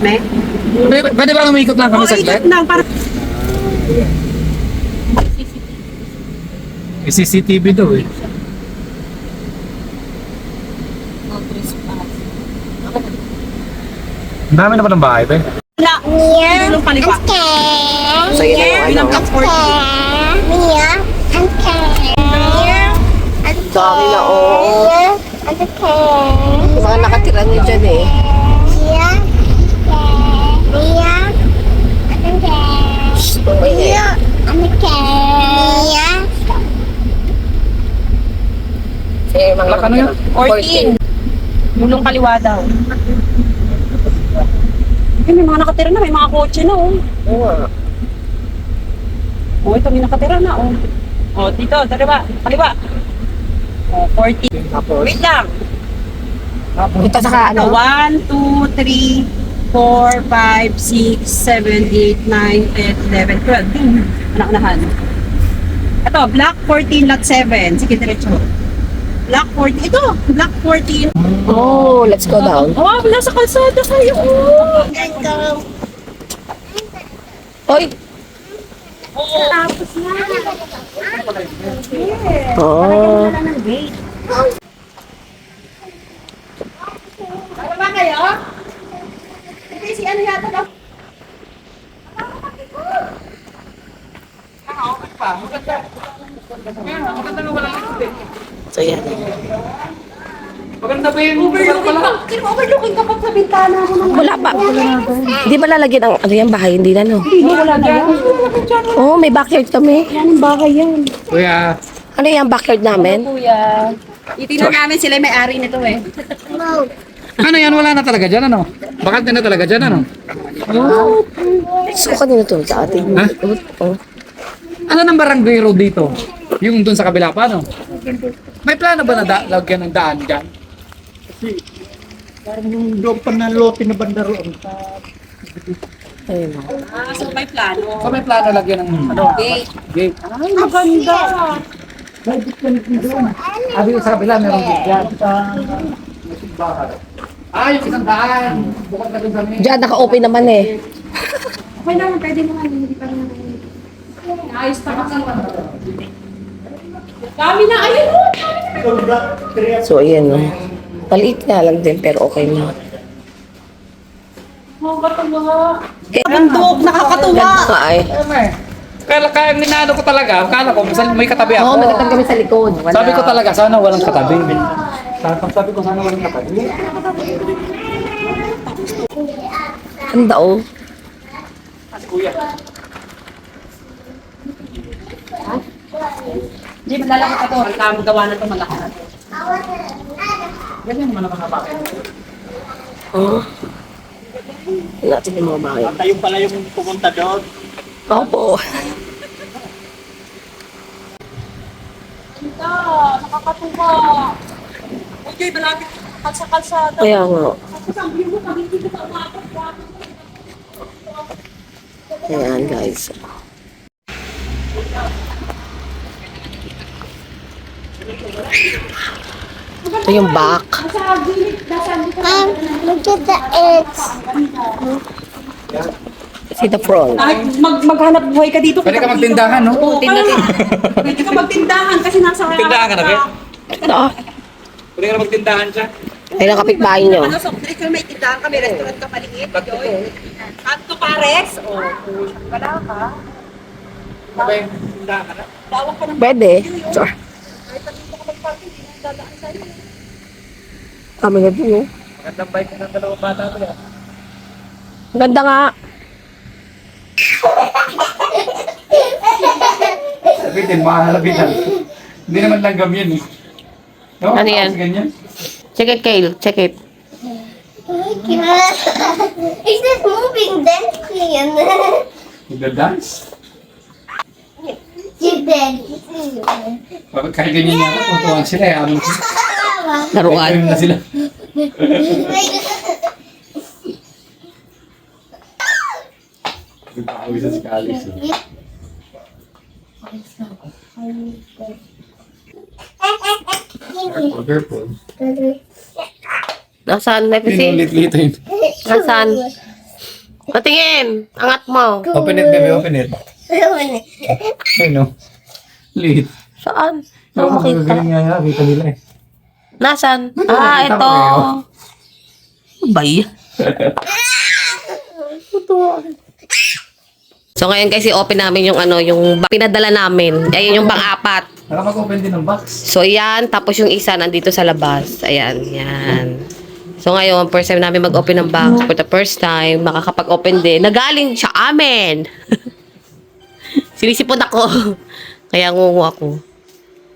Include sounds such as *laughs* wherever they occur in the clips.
Me? Pwede, pwede ba umikot lang kami Oo, saglit? ikot lang. Para... May CCTV daw eh. Ang dami na pa ng bahay, be. Wala. Mia, Tulong kaliwa. okay. So, yun ang ano. block 40. Mia, oh. Okay. Yung mga nakatira niyo dyan eh. Mia, okay. Mia, okay. Tumay na eh. Mia, okay. Mia, Eh, mga ano yun? 14. Mulong kaliwa daw. Eh, may mga nakatira na, may mga kotse na, oh. Oo nga. Oh, ito may nakatira na, oh. Oh, dito, kaliwa, kaliwa. Oh, 40. Tapos, Wait lang. ito saka ano? 1, 2, 3, 4, 5, 6, 7, 8, 9, 10, 11, 12. Hmm, Anak-anahan. Ito, block 14, lot 7. Sige, diretso. Block 14. Ito, block 14. Oh, let's go down. Oh, wala sa kalsada kayo. Oh. Tapos na. Oh. Wala ng gate. Ano ba kayo? Hindi, si ano yata daw. So, yan. Maganda ba yun? Overlooking ka. Overlooking ka pa sa bintana mo Wala pa. Hindi ba lalagyan ang ano yan, bahay? Hindi na, no? Hindi, wala na yan. Oh, may backyard kami. Yan ang bahay yan. Kuya, Ano yung backyard namin? Kuya. Itingnan namin sila yung may-ari nito eh. ano yan? Wala na talaga dyan, ano? Bakit na talaga dyan, ano? So, kanina to, sa atin. Ha? Oh. Ano ng barangay road dito? Yung dun sa kabila pa, no? May plano ba na da- lagyan ng daan dyan? Parang yung doon pa na lote na banda roon. Ayun. Ah, so may plano. So may plano lagyan ng ano? Gate. Gate. Ay, maganda. Ah, dito sa kabila meron gate dyan. Ah, yung isang daan. Bukod na dun sa may... Diyan, naka-open naman eh. Okay naman, pwede naman. Hindi pa naman. Ayos pa ka Dami na, ayun oh! So, ayan, no? Maliit nga lang din, pero okay na. Mga katuwa. Eh, Bundok, nakakatuwa. Ganda nga eh. Kaya kaya ninano ko talaga, akala ko minsan may katabi ako. Oo, may katang kami sa likod. Wala. Sabi ko talaga, sana walang katabi. Sabi, sabi ko, sana walang katabi. Ganda oh. Kuya. Hindi, malalaki pa to. Ang tamang gawa na to, to. Ganyan naman ang mga bakit. Oh. Natin yung mga bahay. Tayo pala yung pumunta doon. Opo. Ganda, nakakatuwa. Okay, malapit ka sa kalsada. Kaya nga. Tapos ang view mo, pag hindi ka pa umabot, bakit? Ayan, guys. Ito yung back. Um, look at the eggs. See the front. Mag maghanap buhay ka dito. Pwede ka magtindahan, no? Oo, tindahan. Pwede ka magtindahan kasi nasa... Tindahan ka na, Be? Ito ah. Pwede ka na magtindahan siya. Ayun ang kapitbahay nyo. Ano, soft drink may tindahan kami, restaurant ka maliit. Joy. Kanto pares. Oh, wala ka. Sabay, tindahan ka na. Pwede. Sure. kahit na dito ka mag-parking, hindi na dadaan sa'yo. Kami na din eh. Magandang bike ng dalawang bata to yan. Ang Ganda nga. Labitin, mahalabitan. Hindi naman langgam yan eh. No? Ano yan? Ganyan. Check it, Kale. Check it. Is this moving dancing? Nagda-dance. You did. Bakit kahit ganyan niya ako, tutuwan sila eh. Amin sila. Laruan. Na sila. Nagpakawi sa skalis eh. Careful, careful. Nasaan? Let me see. Pinulit-litin. Nasaan? Patingin. Angat mo. Open it, baby. Open it. Ayun, no? Lit. Saan? Saan mo makita? Ganyan nga, kita nila eh. Nasaan? Ano, Ah, nakita ito. kayo. Bay. So ngayon kasi open namin yung ano, yung ba- pinadala namin. Ayun yung pang-apat. Nakapag-open din ng box. So yan, tapos yung isa nandito sa labas. Ayan, yan. So ngayon, first time namin mag-open ng box. For the first time, makakapag-open din. Nagaling siya amin. *laughs* Sinisipon ako. *laughs* Kaya ngungu ako.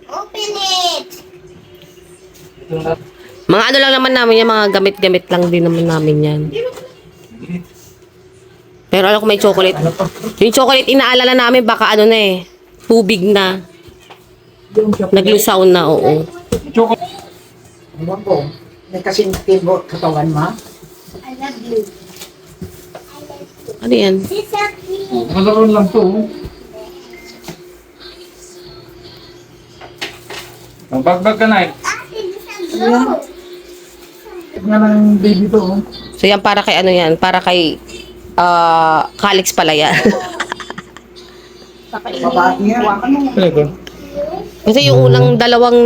Open it. Mga ano lang naman namin yan, mga gamit-gamit lang din naman namin yan. Pero alam ko may chocolate. Yung chocolate, inaalala namin baka ano na eh, tubig na. Naglusaw na, oo. Ano po? May kasing tibo katawan ma. I love you. Ano yan? Malaroon lang to. Ang bagbag ka na eh. Nga ng baby to. oh. So yan para kay ano yan, para kay ah Calix pala yan. *laughs* Babae niya. Talaga. Kasi yung unang dalawang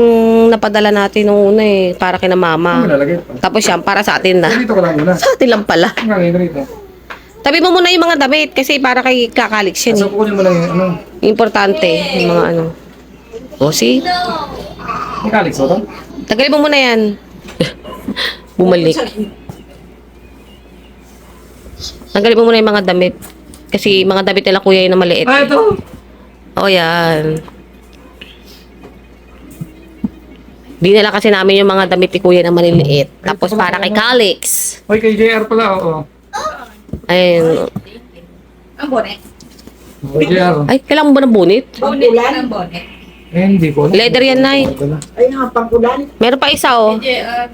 napadala natin nung una eh, para kay na Ano mama. pa? Tapos yan, para sa atin na. Dito ko lang muna. *laughs* Sa atin lang pala. Ang gagawin rito. Tabi mo muna yung mga damit kasi para kay Kakalix yan So, eh. kukunin mo lang yung ano. Importante, yung mga ano. O, see? May ba to? Tagalin mo muna yan. Bumalik. Tanggalin mo muna yung mga damit. Kasi mga damit nila kuya yun na maliit. Ah, ito! O yan. Dinala kasi namin yung mga damit ni kuya na maliliit. Tapos para kay Calix. Uy, kay JR pala, oo. Ayun. Ang bonnet. Kay JR. Ay, kailangan mo ba ng bonnet? Bonnet ng bonnet. Eh, hindi ko. Leather yan, Nay. Ay nga, pangkulan. Meron pa isa, oh. Hindi ah,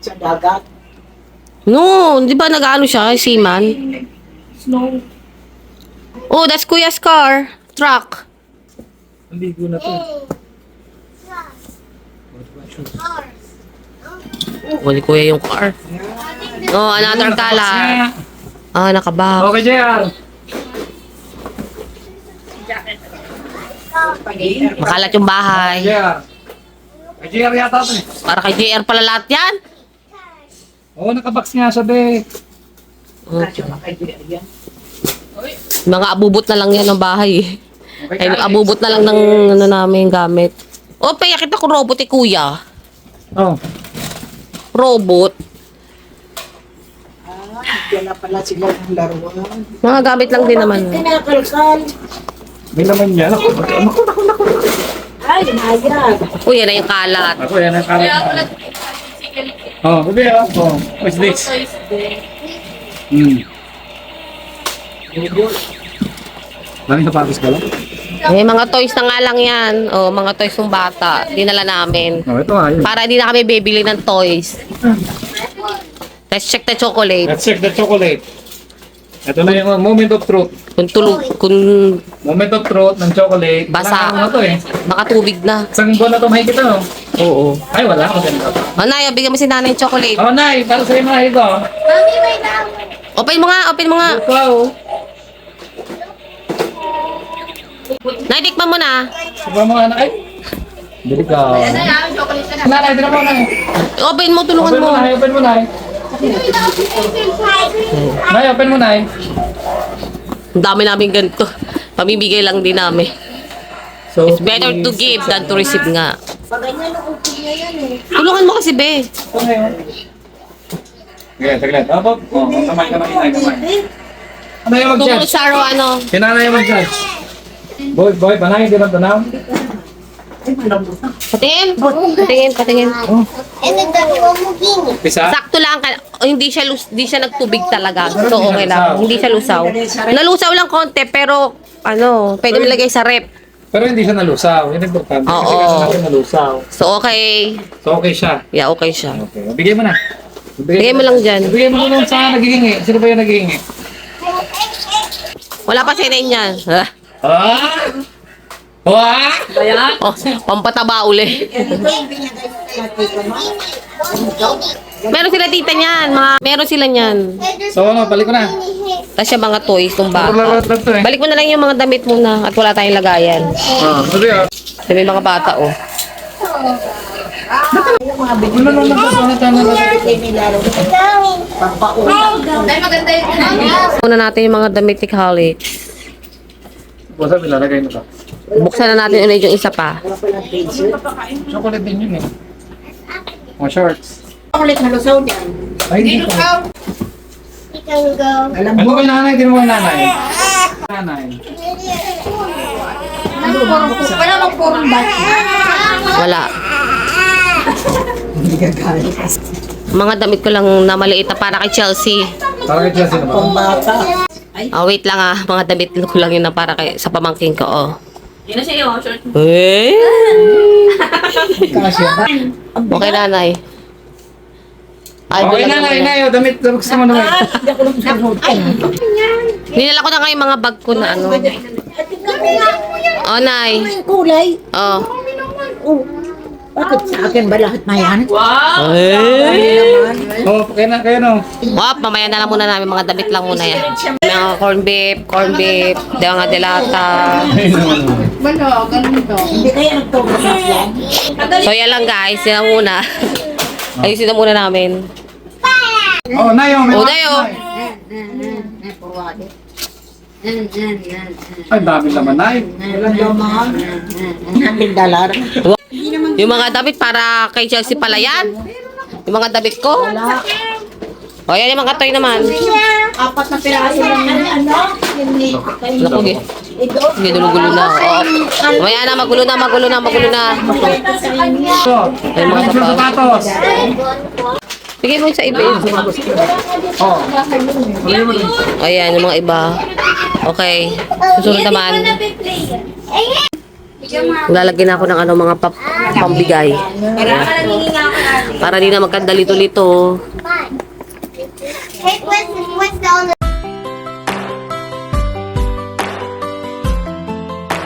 sa dagat. No, di ba nag-ano siya, seaman? Snow. Oh, that's Kuya's car. Truck. Hindi ko na to. Oh, ni Kuya yung car. Oh, another color. Ah, nakabak. Okay, JR. Makalat yung bahay. JR. Kay JR yata to eh. Para kay JR pala lahat yan. Oo, nakabox nga siya, be. Kasyo na kay Jia yan. Mga abubot na lang yan ng bahay. eh. Okay, Ay, abubot na lang ng ano namin gamit. Oh, paya kita ko robot eh, kuya. Oh. Robot. Ah, yan na pala sila ng laruan. Mga gamit lang din naman. Kinakalkal. May laman niya. Naku, naku, naku, naku. Ay, nayag. Uy, yan na yung kalat. Ako, yan ang kalat. Oh, baby, ah. Oh, what's this? Hmm. Maraming sapatos ka lang? Eh, mga toys na nga lang yan. Oh, mga toys ng bata. Dinala namin. Oh, ito ayun. Para di na kami bibili ng toys. Let's check the chocolate. Let's check the chocolate. Ito na yung uh, moment of truth. Kung tulog, kung Moment of truth ng chocolate. Basa. Wala na to eh. makatubig na. Isang buwan na to makikita no? Oo. Ay, wala. Maganda. O, Nay, bigyan mo si nanay yung chocolate. Oh, Nay, para sa'yo mga ito. Mommy, wait now. Open mo nga, open mo nga. Ikaw. Nay, tikman mo na. Sobrang mga anak. Ay. Dali ka. Nanay, dito mo, Nay. Open mo, tulungan Open mo, mo. Nay. Open mo, Nay. Nay, open mo, Nay. Ang dami namin ganito. Pamibigay lang din namin. So, It's better to give than to receive nga. Pag ganyan, okay na yan eh. Tulungan mo kasi, be. Sige, saglit. Apo. Oh, kamay, kamay, kamay, kamay. Ano yung Tungkol mag-judge? sa araw, ano. Sinanay yung mag-judge. Boy, boy, panay, di ba tanaw? Patingin. Patingin, patingin. Eh, nagdagawa mo gini. Pisa? Sakto lang. ka- oh, hindi siya lus, hindi siya nagtubig talaga. So, okay lang. Hindi siya lusaw. Nalusaw lang konti, pero, ano, pwede mo lagay sa rep. Pero hindi siya nalusaw. Yan ang importante. Oo. Kasi kasi natin nalusaw. So, okay. So, okay siya. Yeah, okay siya. Okay. Bigay mo na. Bigay mo lang dyan. Bigay mo na sa naghihingi. Sino ba yung naghihingi? Wala pa sinain niyan. *laughs* Ah. Ah! Wah! Oh, pampataba uli. Meron sila tita niyan. Mga, meron sila niyan. So ano, balik ko na. Tapos yung mga toys ng bata. Balik mo na lang yung mga damit muna at wala tayong lagayan. Ah, sabi ah. May mga bata, oh. Ano na lang ano tayo na lang. Muna natin yung mga damit ni Khalid. Basta nilalagay na ba? Buksan na natin ulit yung isa pa. Chocolate din yun eh. Mga shorts. Ulit na lusaw niyan. Ay, hindi ko. Alam Ano mo, kay nanay? Tingnan mo kay nanay. Nanay. Wala mang purong bata. Wala. hindi ka galit. Mga damit ko lang na maliit na para kay Chelsea. Para kay Chelsea naman. Pang bata. Oh, wait lang ah. Mga damit ko lang yun na para kay, sa pamangking ko, oh. Yun na siya yung short. Eh? Kasya ba? Okay, nanay. Ay, Okay, dala nanay, na. nanay. oh, Damit, gusto mo naman. Hindi ako nagsasagot. Dinala ko na yung mga bag ko na ano. Oh, nay. Ang kulay. Oh. Oh. Bakit sa akin ba lahat na yan? Eh? Oh, kaya na, kaya no. Wap, mamaya na lang muna namin mga damit lang muna yan. Mga corn beef, corn beef, mga delata. Hindi kaya nagtulog yan. So yan lang guys, yan lang muna. Ayusin na muna namin. Oh, nay, oh. may Oh, mga- nay, oh. Ay, dami naman, nay. Walang laman. Namin dalar. Yung mga damit para kay Chelsea pala yan. Yung mga damit ko. O yan yung mga toy naman. Apat na piraso lang yan. Ano? Naku, gi. Sige, gulo-gulo na. Oo. Mamaya na, magulo na, magulo na, magulo na. Ay, mga sapatos. Bigay mo sa iba. Oh. Ayan, yung mga iba. Okay. Susunod naman. Lalagyan ako ng ano, mga pambigay. Para di na magkandalito-lito. Hey, what's, what's the